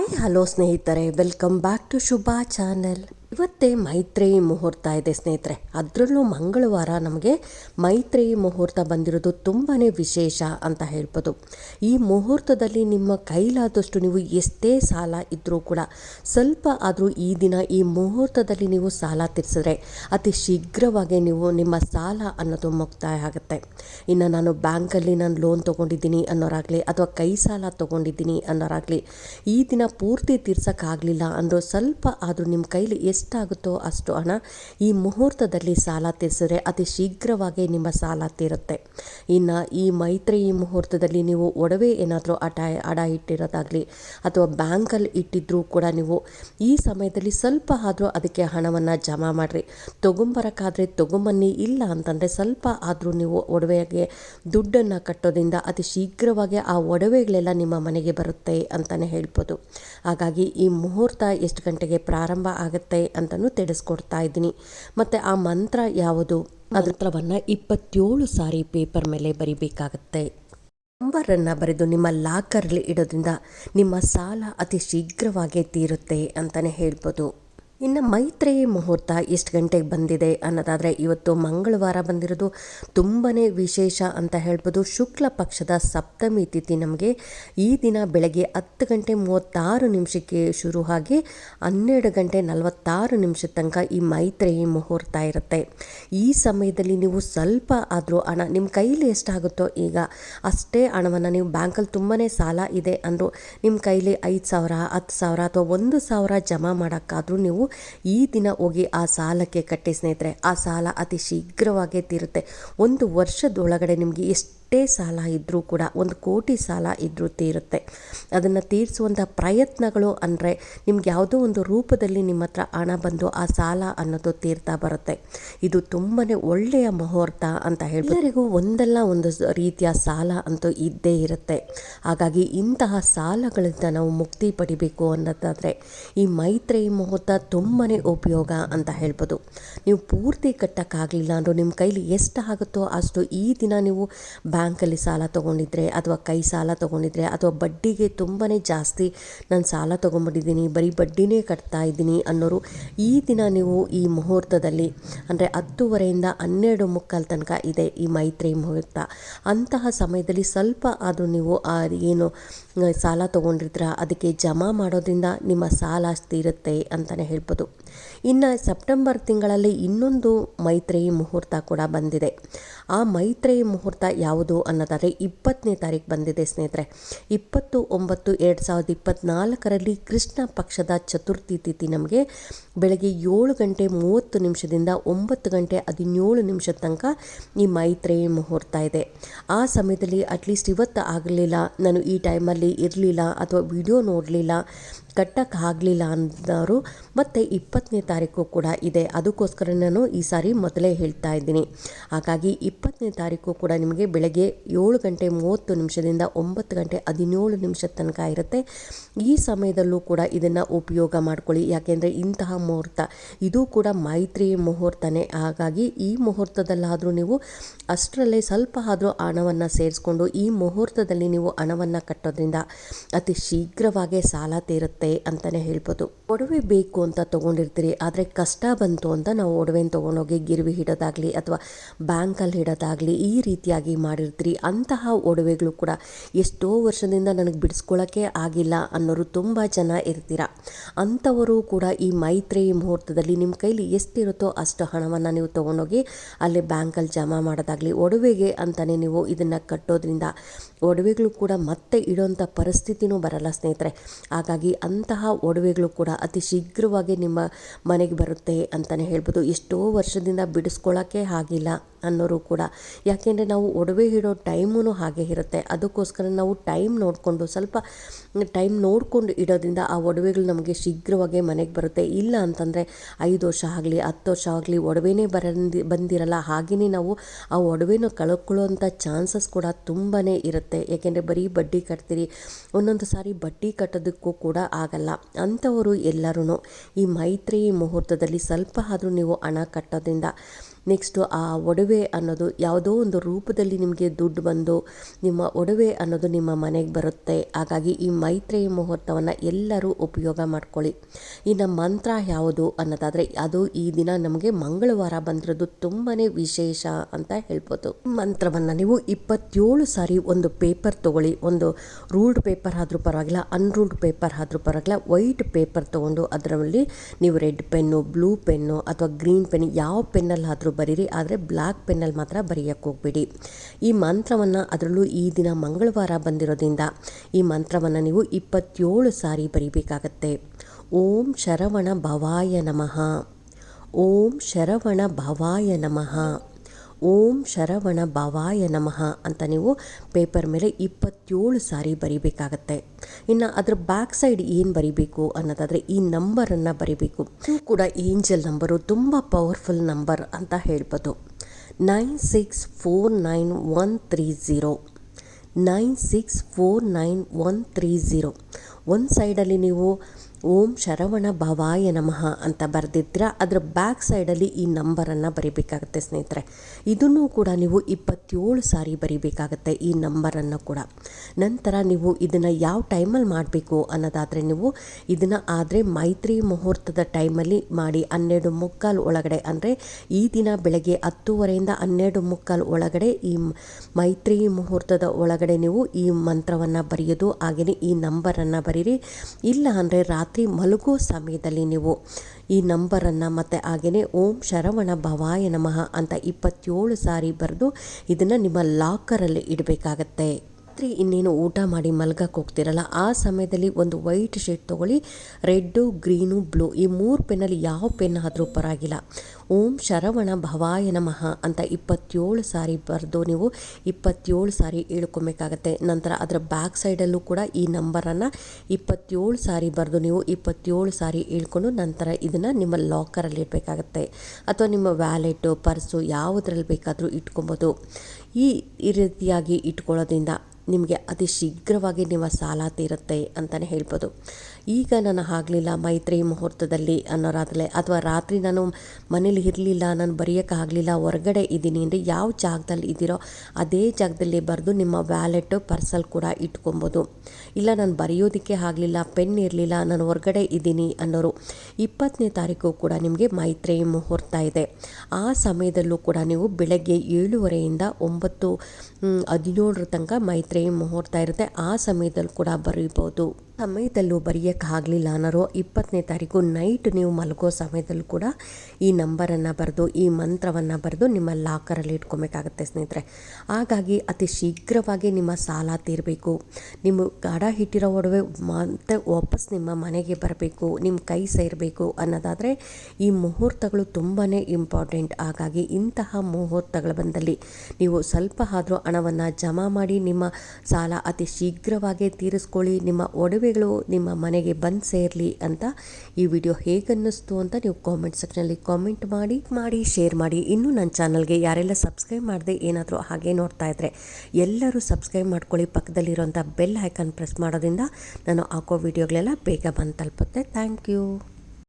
Hi hello ಸ್ನೇಹಿತರೆ welcome back to Shubha channel ಇವತ್ತೇ ಮೈತ್ರೇಯಿ ಮುಹೂರ್ತ ಇದೆ ಸ್ನೇಹಿತರೆ. ಅದರಲ್ಲೂ ಮಂಗಳವಾರ ನಮಗೆ ಮೈತ್ರೇಯಿ ಮುಹೂರ್ತ ಬಂದಿರೋದು ತುಂಬಾ ವಿಶೇಷ ಅಂತ ಹೇಳ್ಬೋದು. ಈ ಮುಹೂರ್ತದಲ್ಲಿ ನಿಮ್ಮ ಕೈಲಾದಷ್ಟು ನೀವು ಎಷ್ಟೇ ಸಾಲ ಇದ್ದರೂ ಕೂಡ ಸ್ವಲ್ಪ ಆದರೂ ಈ ದಿನ ಈ ಮುಹೂರ್ತದಲ್ಲಿ ನೀವು ಸಾಲ ತೀರಿಸಿದ್ರೆ ಅತಿ ಶೀಘ್ರವಾಗಿ ನೀವು ನಿಮ್ಮ ಸಾಲ ಅನ್ನೋದು ಮುಕ್ತಾಯ ಆಗುತ್ತೆ. ಇನ್ನು ನಾನು ಬ್ಯಾಂಕಲ್ಲಿ ನಾನು ಲೋನ್ ತೊಗೊಂಡಿದ್ದೀನಿ ಅನ್ನೋರಾಗಲಿ ಅಥವಾ ಕೈ ಸಾಲ ತೊಗೊಂಡಿದ್ದೀನಿ ಅನ್ನೋರಾಗಲಿ ಈ ದಿನ ಪೂರ್ತಿ ತೀರ್ಸೋಕ್ಕಾಗಲಿಲ್ಲ ಅಂದರೂ ಸ್ವಲ್ಪ ಆದರೂ ನಿಮ್ಮ ಕೈಲಿ ಎಷ್ಟಾಗುತ್ತೋ ಅಷ್ಟು ಹಣ ಈ ಮುಹೂರ್ತದಲ್ಲಿ ಸಾಲ ತೀರಿಸಿದ್ರೆ ಅತಿ ಶೀಘ್ರವಾಗಿ ನಿಮ್ಮ ಸಾಲ ತೀರುತ್ತೆ. ಇನ್ನು ಈ ಮೈತ್ರಿ ಈ ಮುಹೂರ್ತದಲ್ಲಿ ನೀವು ಒಡವೆ ಏನಾದರೂ ಅಟ ಅಡ ಇಟ್ಟಿರೋದಾಗಲಿ ಅಥವಾ ಬ್ಯಾಂಕಲ್ಲಿ ಇಟ್ಟಿದ್ರೂ ಕೂಡ ನೀವು ಈ ಸಮಯದಲ್ಲಿ ಸ್ವಲ್ಪ ಆದರೂ ಅದಕ್ಕೆ ಹಣವನ್ನು ಜಮಾ ಮಾಡಿರಿ. ತೊಗೊಂಬರೋಕ್ಕಾದರೆ ತೊಗೊಂಬನ್ನಿ, ಇಲ್ಲ ಅಂತಂದರೆ ಸ್ವಲ್ಪ ಆದರೂ ನೀವು ಒಡವೆಗೆ ದುಡ್ಡನ್ನು ಕಟ್ಟೋದ್ರಿಂದ ಅತಿ ಶೀಘ್ರವಾಗಿ ಆ ಒಡವೆಗಳೆಲ್ಲ ನಿಮ್ಮ ಮನೆಗೆ ಬರುತ್ತೆ ಅಂತಲೇ ಹೇಳ್ಬೋದು. ಹಾಗಾಗಿ ಈ ಮುಹೂರ್ತ ಎಷ್ಟು ಗಂಟೆಗೆ ಪ್ರಾರಂಭ ಆಗುತ್ತೆ ಅಂತಲೂ ತಿಳಿಸ್ಕೊಡ್ತಾ ಇದ್ದೀನಿ. ಮತ್ತು ಆ ಮಂತ್ರ ಯಾವುದು? ಮಂತ್ರವನ್ನು ಇಪ್ಪತ್ತೇಳು ಸಾರಿ ಪೇಪರ್ ಮೇಲೆ ಬರಿಬೇಕಾಗತ್ತೆ. ನಂಬರನ್ನು ಬರೆದು ನಿಮ್ಮ ಲಾಕರ್ಲಿ ಇಡೋದ್ರಿಂದ ನಿಮ್ಮ ಸಾಲ ಅತಿ ಶೀಘ್ರವಾಗಿ ತೀರುತ್ತೆ ಅಂತಲೇ ಹೇಳ್ಬೋದು. ಇನ್ನು ಮೈತ್ರೇಯಿ ಮುಹೂರ್ತ ಎಷ್ಟು ಗಂಟೆಗೆ ಬಂದಿದೆ ಅನ್ನೋದಾದರೆ ಇವತ್ತು ಮಂಗಳವಾರ ಬಂದಿರೋದು ತುಂಬಾ ವಿಶೇಷ ಅಂತ ಹೇಳ್ಬೋದು. ಶುಕ್ಲ ಪಕ್ಷದ ಸಪ್ತಮಿ ತಿಥಿ ನಮಗೆ ಈ ದಿನ ಬೆಳಗ್ಗೆ ಹತ್ತು ಗಂಟೆ ಮೂವತ್ತಾರು ನಿಮಿಷಕ್ಕೆ ಶುರುವಾಗಿ ಹನ್ನೆರಡು ಗಂಟೆ ನಲವತ್ತಾರು ನಿಮಿಷದ ತನಕ ಈ ಮೈತ್ರೇಯಿ ಮುಹೂರ್ತ ಇರುತ್ತೆ. ಈ ಸಮಯದಲ್ಲಿ ನೀವು ಸ್ವಲ್ಪ ಆದರೂ ಹಣ ನಿಮ್ಮ ಕೈಲಿ ಎಷ್ಟಾಗುತ್ತೋ ಈಗ ಅಷ್ಟೇ ಹಣವನ್ನು ನೀವು ಬ್ಯಾಂಕಲ್ಲಿ ತುಂಬಾ ಸಾಲ ಇದೆ ಅಂದರೂ ನಿಮ್ಮ ಕೈಲಿ ಐದು ಸಾವಿರ, ಹತ್ತು ಸಾವಿರ ಅಥವಾ ಒಂದು ಸಾವಿರ ಜಮಾ ಮಾಡೋಕ್ಕಾದರೂ ನೀವು ಈ ದಿನ ಹೋಗಿ ಆ ಸಾಲಕ್ಕೆ ಕಟ್ಟಿ ಸ್ನೇಹಿತರೆ, ಆ ಸಾಲ ಅತಿ ಶೀಘ್ರವಾಗೇ ತೀರುತ್ತೆ. ಒಂದು ವರ್ಷದೊಳಗಡೆ ನಿಮಗೆ ಎಷ್ಟು ಎಷ್ಟೇ ಸಾಲ ಇದ್ದರೂ ಕೂಡ, ಒಂದು ಕೋಟಿ ಸಾಲ ಇದ್ದರೂ ತೀರುತ್ತೆ. ಅದನ್ನು ತೀರಿಸುವಂಥ ಪ್ರಯತ್ನಗಳು ಅಂದರೆ ನಿಮ್ಗೆ ಯಾವುದೋ ಒಂದು ರೂಪದಲ್ಲಿ ನಿಮ್ಮ ಹತ್ರ ಹಣ ಬಂದು ಆ ಸಾಲ ಅನ್ನೋದು ತೀರ್ತಾ ಬರುತ್ತೆ. ಇದು ತುಂಬಾ ಒಳ್ಳೆಯ ಮುಹೂರ್ತ ಅಂತ ಹೇಳಿ ಎಲ್ಲರಿಗೂ ಒಂದಲ್ಲ ಒಂದು ರೀತಿಯ ಸಾಲ ಅಂತೂ ಇದ್ದೇ ಇರುತ್ತೆ. ಹಾಗಾಗಿ ಇಂತಹ ಸಾಲಗಳಿಂದ ನಾವು ಮುಕ್ತಿ ಪಡಿಬೇಕು ಅನ್ನೋದಾದರೆ ಈ ಮೈತ್ರಿ ಮುಹೂರ್ತ ತುಂಬಾ ಉಪಯೋಗ ಅಂತ ಹೇಳ್ಬೋದು. ನೀವು ಪೂರ್ತಿ ಕಟ್ಟೋಕ್ಕಾಗಲಿಲ್ಲ ಅಂದರೂ ನಿಮ್ಮ ಕೈಲಿ ಎಷ್ಟು ಆಗುತ್ತೋ ಅಷ್ಟು ಈ ದಿನ ನೀವು ಬ್ಯಾಂಕಲ್ಲಿ ಸಾಲ ತೊಗೊಂಡಿದ್ರೆ ಅಥವಾ ಕೈ ಸಾಲ ತೊಗೊಂಡಿದ್ರೆ ಅಥವಾ ಬಡ್ಡಿಗೆ ತುಂಬಾ ಜಾಸ್ತಿ ನಾನು ಸಾಲ ತೊಗೊಂಬಿಟ್ಟಿದ್ದೀನಿ ಬರೀ ಬಡ್ಡಿನೇ ಕಟ್ತಾ ಇದ್ದೀನಿ ಅನ್ನೋರು ಈ ದಿನ ನೀವು ಈ ಮುಹೂರ್ತದಲ್ಲಿ ಅಂದರೆ ಹತ್ತುವರೆಯಿಂದ ಹನ್ನೆರಡು ಮುಕ್ಕಾಲು ತನಕ ಇದೆ ಈ ಮೈತ್ರಿ ಮುಹೂರ್ತ. ಅಂತಹ ಸಮಯದಲ್ಲಿ ಸ್ವಲ್ಪ ಆದರೂ ನೀವು ಏನು ಸಾಲ ತೊಗೊಂಡಿದ್ರ ಅದಕ್ಕೆ ಜಮಾ ಮಾಡೋದ್ರಿಂದ ನಿಮ್ಮ ಸಾಲ ತೀರುತ್ತೆ ಅಂತಲೇ ಹೇಳ್ಬೋದು. ಇನ್ನು ಸೆಪ್ಟೆಂಬರ್ ತಿಂಗಳಲ್ಲಿ ಇನ್ನೊಂದು ಮೈತ್ರಿ ಮುಹೂರ್ತ ಕೂಡ ಬಂದಿದೆ. ಆ ಮೈತ್ರೇಯ ಮುಹೂರ್ತ ಯಾವುದು ಅನ್ನೋದಾದರೆ ಇಪ್ಪತ್ತನೇ ತಾರೀಕು ಬಂದಿದೆ ಸ್ನೇಹಿತರೆ. ಇಪ್ಪತ್ತು ಒಂಬತ್ತು ಎರಡು ಸಾವಿರದ ಇಪ್ಪತ್ತ್ನಾಲ್ಕರಲ್ಲಿ ಕೃಷ್ಣ ಪಕ್ಷದ ಚತುರ್ಥಿ ತಿಥಿ ನಮಗೆ ಬೆಳಗ್ಗೆ ಏಳು ಗಂಟೆ ಮೂವತ್ತು ನಿಮಿಷದಿಂದ ಒಂಬತ್ತು ಗಂಟೆ ಹದಿನೇಳು ನಿಮಿಷದ ತನಕ ಈ ಮೈತ್ರೇಯ ಮುಹೂರ್ತ ಇದೆ. ಆ ಸಮಯದಲ್ಲಿ ಅಟ್ಲೀಸ್ಟ್ ಇವತ್ತು ಆಗಲಿಲ್ಲ. ನಾನು ಈ ಟೈಮಲ್ಲಿ ಇರಲಿಲ್ಲ ಅಥವಾ ವಿಡಿಯೋ ನೋಡಲಿಲ್ಲ ಕಟ್ಟೋಕ್ಕಾಗಲಿಲ್ಲ ಅಂದವರು ಮತ್ತು ಇಪ್ಪತ್ತನೇ ತಾರೀಕು ಕೂಡ ಇದೆ. ಅದಕ್ಕೋಸ್ಕರ ನಾನು ಈ ಸಾರಿ ಮೊದಲೇ ಹೇಳ್ತಾ ಇದ್ದೀನಿ. ಹಾಗಾಗಿ ಇಪ್ಪತ್ತನೇ ತಾರೀಕು ಕೂಡ ನಿಮಗೆ ಬೆಳಗ್ಗೆ ಏಳು ಗಂಟೆ ಮೂವತ್ತು ನಿಮಿಷದಿಂದ ಒಂಬತ್ತು ಗಂಟೆ ಹದಿನೇಳು ನಿಮಿಷದ ತನಕ ಇರುತ್ತೆ. ಈ ಸಮಯದಲ್ಲೂ ಕೂಡ ಇದನ್ನು ಉಪಯೋಗ ಮಾಡ್ಕೊಳ್ಳಿ. ಯಾಕೆಂದರೆ ಇಂತಹ ಮುಹೂರ್ತ, ಇದು ಕೂಡ ಮೈತ್ರಿ ಮುಹೂರ್ತನೇ. ಹಾಗಾಗಿ ಈ ಮುಹೂರ್ತದಲ್ಲಾದರೂ ನೀವು ಅಷ್ಟರಲ್ಲೇ ಸ್ವಲ್ಪ ಆದರೂ ಹಣವನ್ನು ಸೇರಿಸ್ಕೊಂಡು ಈ ಮುಹೂರ್ತದಲ್ಲಿ ನೀವು ಹಣವನ್ನು ಕಟ್ಟೋದ್ರಿಂದ ಅತಿ ಶೀಘ್ರವಾಗಿ ಸಾಲ ತೀರುತ್ತೆ ಅಂತಲೇ ಹೇಳ್ಬೋದು. ಒಡವೆ ಬೇಕು ಅಂತ ತೊಗೊಂಡಿರ್ತೀರಿ, ಆದರೆ ಕಷ್ಟ ಬಂತು ಅಂತ ನಾವು ಒಡವೆನ ತೊಗೊಂಡೋಗಿ ಗಿರ್ವಿ ಇಡೋದಾಗಲಿ ಅಥವಾ ಬ್ಯಾಂಕಲ್ಲಿ ಈ ರೀತಿಯಾಗಿ ಮಾಡಿರ್ತೀರಿ, ಅಂತಹ ಒಡವೆಗಳು ಕೂಡ ಎಷ್ಟೋ ವರ್ಷದಿಂದ ನನಗೆ ಬಿಡಿಸ್ಕೊಳ್ಳೋಕ್ಕೆ ಆಗಿಲ್ಲ ಅನ್ನೋರು ತುಂಬ ಜನ ಇರ್ತೀರ. ಅಂಥವರು ಕೂಡ ಈ ಮೈತ್ರಿ ಮುಹೂರ್ತದಲ್ಲಿ ನಿಮ್ಮ ಕೈಲಿ ಎಷ್ಟಿರುತ್ತೋ ಅಷ್ಟು ಹಣವನ್ನು ನೀವು ತೊಗೊಂಡೋಗಿ ಅಲ್ಲಿ ಬ್ಯಾಂಕಲ್ಲಿ ಜಮಾ ಮಾಡೋದಾಗಲಿ, ಒಡವೆಗೆ ಅಂತಲೇ ನೀವು ಇದನ್ನು ಕಟ್ಟೋದ್ರಿಂದ ಒಡವೆಗಳು ಕೂಡ ಮತ್ತೆ ಇಡೋಂಥ ಪರಿಸ್ಥಿತಿನೂ ಬರಲ್ಲ ಸ್ನೇಹಿತರೆ. ಹಾಗಾಗಿ ಅಂತಹ ಒಡವೆಗಳು ಕೂಡ ಅತಿ ಶೀಘ್ರವಾಗಿ ನಿಮ್ಮ ಮನೆಗೆ ಬರುತ್ತೆ ಅಂತಲೇ ಹೇಳ್ಬೋದು. ಎಷ್ಟೋ ವರ್ಷದಿಂದ ಬಿಡಿಸ್ಕೊಳ್ಳೋಕ್ಕೆ ಆಗಿಲ್ಲ. ಅನ್ನೋರು ಕೂಡ. ಯಾಕೆಂದರೆ ನಾವು ಒಡವೆ ಇಡೋ ಟೈಮೂ ಹಾಗೆ ಇರುತ್ತೆ. ಅದಕ್ಕೋಸ್ಕರ ನಾವು ಟೈಮ್ ನೋಡಿಕೊಂಡು, ಸ್ವಲ್ಪ ಟೈಮ್ ನೋಡಿಕೊಂಡು ಇಡೋದ್ರಿಂದ ಆ ಒಡವೆಗಳು ನಮಗೆ ಶೀಘ್ರವಾಗಿ ಮನೆಗೆ ಬರುತ್ತೆ. ಇಲ್ಲ ಅಂತಂದರೆ ಐದು ವರ್ಷ ಆಗಲಿ, ಹತ್ತು ವರ್ಷ ಆಗಲಿ ಒಡವೆನೇ ಬರಂದಿ, ಬಂದಿರಲ್ಲ. ಹಾಗೆಯೇ ನಾವು ಆ ಒಡವೆನ ಕಳ್ಕೊಳ್ಳೋಂಥ ಚಾನ್ಸಸ್ ಕೂಡ ತುಂಬಾ ಇರುತ್ತೆ. ಯಾಕೆಂದರೆ ಬರೀ ಬಡ್ಡಿ ಕಟ್ತೀರಿ, ಒಂದೊಂದು ಸಾರಿ ಬಡ್ಡಿ ಕಟ್ಟೋದಕ್ಕೂ ಕೂಡ ಆಗಲ್ಲ. ಅಂಥವರು ಎಲ್ಲರೂ ಈ ಮೈತ್ರಿ ಮುಹೂರ್ತದಲ್ಲಿ ಸ್ವಲ್ಪ ಆದರೂ ನೀವು ಹಣ ಕಟ್ಟೋದ್ರಿಂದ ನೆಕ್ಸ್ಟು ಆ ಒಡವೆ ಅನ್ನೋದು ಯಾವುದೋ ಒಂದು ರೂಪದಲ್ಲಿ ನಿಮಗೆ ದುಡ್ಡು ಬಂದು ನಿಮ್ಮ ಒಡವೆ ಅನ್ನೋದು ನಿಮ್ಮ ಮನೆಗೆ ಬರುತ್ತೆ. ಹಾಗಾಗಿ ಈ ಮೈತ್ರೇಯ ಮುಹೂರ್ತವನ್ನು ಎಲ್ಲರೂ ಉಪಯೋಗ ಮಾಡ್ಕೊಳ್ಳಿ. ಇನ್ನು ಮಂತ್ರ ಯಾವುದು ಅನ್ನೋದಾದರೆ ಅದು ಈ ದಿನ ನಮಗೆ ಮಂಗಳವಾರ ಬಂದಿರೋದು ತುಂಬಾ ವಿಶೇಷ ಅಂತ ಹೇಳ್ಬೋದು. ಮಂತ್ರವನ್ನು ನೀವು ಇಪ್ಪತ್ತೇಳು ಸಾರಿ ಒಂದು ಪೇಪರ್ ತೊಗೊಳ್ಳಿ. ಒಂದು ರೂಲ್ಡ್ ಪೇಪರ್ ಆದರೂ ಪರವಾಗಿಲ್ಲ, ಅನ್ರೂಲ್ಡ್ ಪೇಪರ್ ಆದರೂ ಪರವಾಗಿಲ್ಲ, ವೈಟ್ ಪೇಪರ್ ತೊಗೊಂಡು ಅದರಲ್ಲಿ ನೀವು ರೆಡ್ ಪೆನ್ನು, ಬ್ಲೂ ಪೆನ್ನು ಅಥವಾ ಗ್ರೀನ್ ಪೆನ್ ಯಾವ ಪೆನ್ನಲ್ಲಿ ಆದರೂ ಬರೀರಿ, ಆದರೆ ಬ್ಲ್ಯಾಕ್ ಪೆನ್ನಲ್ಲಿ ಮಾತ್ರ ಬರೆಯೋಕ್ಕೆ ಹೋಗಬೇಡಿ. ಈ ಮಂತ್ರವನ್ನು ಅದರಲ್ಲೂ ಈ ದಿನ ಮಂಗಳವಾರ ಬಂದಿರೋದ್ರಿಂದ ಈ ಮಂತ್ರವನ್ನು ನೀವು ಇಪ್ಪತ್ತೇಳು ಸಾರಿ ಬರೀಬೇಕಾಗತ್ತೆ. ಓಂ ಶರವಣ ಭವಾಯ ನಮಃ. ಓಂ ಶರವಣ ಭವಾಯ ನಮಃ. ಓಂ ಶರವಣ ಭವಾಯ ನಮಃ ಅಂತ ನೀವು ಪೇಪರ್ ಮೇಲೆ ಇಪ್ಪತ್ತೇಳು ಸಾರಿ ಬರಿಬೇಕಾಗತ್ತೆ. ಇನ್ನು ಅದರ ಬ್ಯಾಕ್ ಸೈಡ್ ಏನು ಬರಿಬೇಕು ಅನ್ನೋದಾದರೆ ಈ ನಂಬರನ್ನು ಬರಿಬೇಕು. ಕೂಡ ಏಂಜಲ್ ನಂಬರು ತುಂಬ ಪವರ್ಫುಲ್ ನಂಬರ್ ಅಂತ ಹೇಳ್ಬೋದು. Nine six four nine one three zero. Nine six four nine one three zero. ಒಂದು ಸೈಡಲ್ಲಿ ನೀವು ಓಂ ಶರವಣ ಭವಾಯ ನಮಃ ಅಂತ ಬರೆದಿದ್ರೆ ಅದರ ಬ್ಯಾಕ್ ಸೈಡಲ್ಲಿ ಈ ನಂಬರನ್ನು ಬರಿಬೇಕಾಗುತ್ತೆ ಸ್ನೇಹಿತರೆ. ಇದನ್ನು ಕೂಡ ನೀವು ಇಪ್ಪತ್ತೇಳು ಸಾರಿ ಬರಿಬೇಕಾಗುತ್ತೆ ಈ ನಂಬರನ್ನು ಕೂಡ. ನಂತರ ನೀವು ಇದನ್ನು ಯಾವ ಟೈಮಲ್ಲಿ ಮಾಡಬೇಕು ಅನ್ನೋದಾದರೆ ನೀವು ಇದನ್ನು ಆದರೆ ಮೈತ್ರಿ ಮುಹೂರ್ತದ ಟೈಮಲ್ಲಿ ಮಾಡಿ ಹನ್ನೆರಡು ಮುಕ್ಕಾಲು ಒಳಗಡೆ ಅಂದರೆ ಈ ದಿನ ಬೆಳಗ್ಗೆ ಹತ್ತುವರೆಯಿಂದ ಹನ್ನೆರಡು ಮುಕ್ಕಾಲು ಒಳಗಡೆ ಈ ಮೈತ್ರಿ ಮುಹೂರ್ತದ ಒಳಗಡೆ ನೀವು ಈ ಮಂತ್ರವನ್ನು ಬರೆಯೋದು ಹಾಗೆಯೇ ಈ ನಂಬರನ್ನು ಬರೀರಿ. ಇಲ್ಲ ಅಂದರೆ ರಾತ್ರಿ ಮಲಗೋ ಸಮಯದಲ್ಲಿ ನೀವು. ಈ ನಂಬರನ್ನು ಮತ್ತು ಹಾಗೆಯೇ ಓಂ ಶರವಣ ಭವಾಯ ನಮಃ ಅಂತ ಇಪ್ಪತ್ತೇಳು ಸಾರಿ ಬರೆದು ಇದನ್ನು ನಿಮ್ಮ ಲಾಕರಲ್ಲಿ ಇಡಬೇಕಾಗತ್ತೆ. ರಾತ್ರಿ ಇನ್ನೇನು ಊಟ ಮಾಡಿ ಮಲ್ಗಕ್ಕೆ ಹೋಗ್ತಿರಲ್ಲ, ಆ ಸಮಯದಲ್ಲಿ ಒಂದು ವೈಟ್ ಶೀಟ್ ತೊಗೊಳ್ಳಿ, ರೆಡ್ಡು, ಗ್ರೀನು, ಬ್ಲೂ, ಈ ಮೂರು ಪೆನ್ನಲ್ಲಿ ಯಾವ ಪೆನ್ ಆದರೂ ಪರವಾಗಿಲ್ಲ. ಓಂ ಶರವಣ ಭವಾಯ ನಮಃ ಅಂತ ಇಪ್ಪತ್ತೇಳು ಸಾರಿ ಬರೆದು ನೀವು ಇಪ್ಪತ್ತೇಳು ಸಾರಿ ಇಳ್ಕೊಬೇಕಾಗತ್ತೆ ನಂತರ ಅದರ ಬ್ಯಾಕ್ ಸೈಡಲ್ಲೂ ಕೂಡ ಈ ನಂಬರನ್ನು ಇಪ್ಪತ್ತೇಳು ಸಾರಿ ಬರೆದು ನೀವು ಇಪ್ಪತ್ತೇಳು ಸಾರಿ ಇಳ್ಕೊಂಡು ನಂತರ ಇದನ್ನು ನಿಮ್ಮ ಲಾಕರಲ್ಲಿ ಇಡಬೇಕಾಗತ್ತೆ. ಅಥವಾ ನಿಮ್ಮ ವ್ಯಾಲೆಟ್ಟು ಪರ್ಸು ಯಾವುದ್ರಲ್ಲಿ ಬೇಕಾದರೂ ಇಟ್ಕೊಬೋದು. ಈ ರೀತಿಯಾಗಿ ಇಟ್ಕೊಳ್ಳೋದ್ರಿಂದ ನಿಮಗೆ ಅತಿ ಶೀಘ್ರವಾಗಿ ನಿಮ್ಮ ಸಾಲ ತೀರುತ್ತೆ ಅಂತಲೇ ಹೇಳ್ಬೋದು. ಈಗ ನಾನು ಆಗಲಿಲ್ಲ ಮೈತ್ರಿ ಮುಹೂರ್ತದಲ್ಲಿ ಅನ್ನೋರಾದರೆ ಅಥವಾ ರಾತ್ರಿ ನಾನು ಮನೇಲಿ ಇರಲಿಲ್ಲ, ನಾನು ಬರೆಯೋಕ್ಕಾಗಲಿಲ್ಲ ಹೊರಗಡೆ ಇದ್ದೀನಿ ಅಂದರೆ ಯಾವ ಜಾಗದಲ್ಲಿ ಇದ್ದೀರೋ ಅದೇ ಜಾಗದಲ್ಲಿ ಬರೆದು ನಿಮ್ಮ ವ್ಯಾಲೆಟ್ ಪರ್ಸಲ್ ಕೂಡ ಇಟ್ಕೊಬೋದು. ಇಲ್ಲ, ನಾನು ಬರೆಯೋದಕ್ಕೆ ಆಗಲಿಲ್ಲ, ಪೆನ್ ಇರಲಿಲ್ಲ, ನಾನು ಹೊರಗಡೆ ಇದ್ದೀನಿ ಅನ್ನೋರು ಇಪ್ಪತ್ತನೇ ತಾರೀಕು ಕೂಡ ನಿಮಗೆ ಮೈತ್ರಿ ಮುಹೂರ್ತ ಇದೆ. ಆ ಸಮಯದಲ್ಲೂ ಕೂಡ ನೀವು ಬೆಳಗ್ಗೆ ಏಳುವರೆಯಿಂದ ಒಂಬತ್ತು ಹದಿನೇಳರ ತನಕ ಮೈತ್ರಿ ಮುಹೂರ್ತ ಇರುತ್ತೆ. ಆ ಸಮಯದಲ್ಲಿ ಕೂಡ ಬರೀಬೋದು. ಸಮಯದಲ್ಲೂ ಬರೆಯೋಕ್ಕಾಗಲಿಲ್ಲ ಅನ್ನೋರು ಇಪ್ಪತ್ತನೇ ತಾರೀಕು ನೈಟ್ ನೀವು ಮಲಗೋ ಸಮಯದಲ್ಲೂ ಕೂಡ ಈ ನಂಬರನ್ನು ಬರೆದು, ಈ ಮಂತ್ರವನ್ನು ಬರೆದು ನಿಮ್ಮ ಲಾಕರಲ್ಲಿ ಇಟ್ಕೊಬೇಕಾಗತ್ತೆ ಸ್ನೇಹಿತರೆ. ಹಾಗಾಗಿ ಅತಿ ಶೀಘ್ರವಾಗಿ ನಿಮ್ಮ ಸಾಲ ತೀರಬೇಕು. ನಿಮ್ಮ ಗಾಢ ಹಿಟ್ಟಿರೋ ಒಡವೆ ಮತ್ತೆ ವಾಪಸ್ ನಿಮ್ಮ ಮನೆಗೆ ಬರಬೇಕು, ನಿಮ್ಮ ಕೈ ಸೇರಬೇಕು ಅನ್ನೋದಾದರೆ ಈ ಮುಹೂರ್ತಗಳು ತುಂಬಾ ಇಂಪಾರ್ಟೆಂಟ್. ಹಾಗಾಗಿ ಇಂತಹ ಮುಹೂರ್ತಗಳು ಬಂದಲ್ಲಿ ನೀವು ಸ್ವಲ್ಪ ಆದರೂ ಹಣವನ್ನು ಜಮಾ ಮಾಡಿ ನಿಮ್ಮ ಸಾಲ ಅತಿ ಶೀಘ್ರವಾಗಿ ತೀರಿಸ್ಕೊಳ್ಳಿ. ನಿಮ್ಮ ಒಡವೆ ನಿಮ್ಮ ಮನೆಗೆ ಬಂದು ಸೇರಲಿ ಅಂತ ಈ ವಿಡಿಯೋ ಹೇಗನ್ನಿಸ್ತು ಅಂತ ನೀವು ಕಾಮೆಂಟ್ ಸೆಕ್ಷನಲ್ಲಿ ಕಾಮೆಂಟ್ ಮಾಡಿ ಮಾಡಿ ಶೇರ್ ಮಾಡಿ. ಇನ್ನೂ ನನ್ನ ಚಾನಲ್ಗೆ ಯಾರೆಲ್ಲ ಸಬ್ಸ್ಕ್ರೈಬ್ ಮಾಡದೆ ಏನಾದರೂ ಹಾಗೆ ನೋಡ್ತಾ ಇದ್ದರೆ ಎಲ್ಲರೂ ಸಬ್ಸ್ಕ್ರೈಬ್ ಮಾಡ್ಕೊಳ್ಳಿ. ಪಕ್ಕದಲ್ಲಿರುವಂಥ ಬೆಲ್ ಐಕನ್ ಪ್ರೆಸ್ ಮಾಡೋದ್ರಿಂದ ನಾನು ಹಾಕೋ ವಿಡಿಯೋಗಳೆಲ್ಲ ಬೇಗ ಬಂದು ತಲುಪುತ್ತೆ. Thank you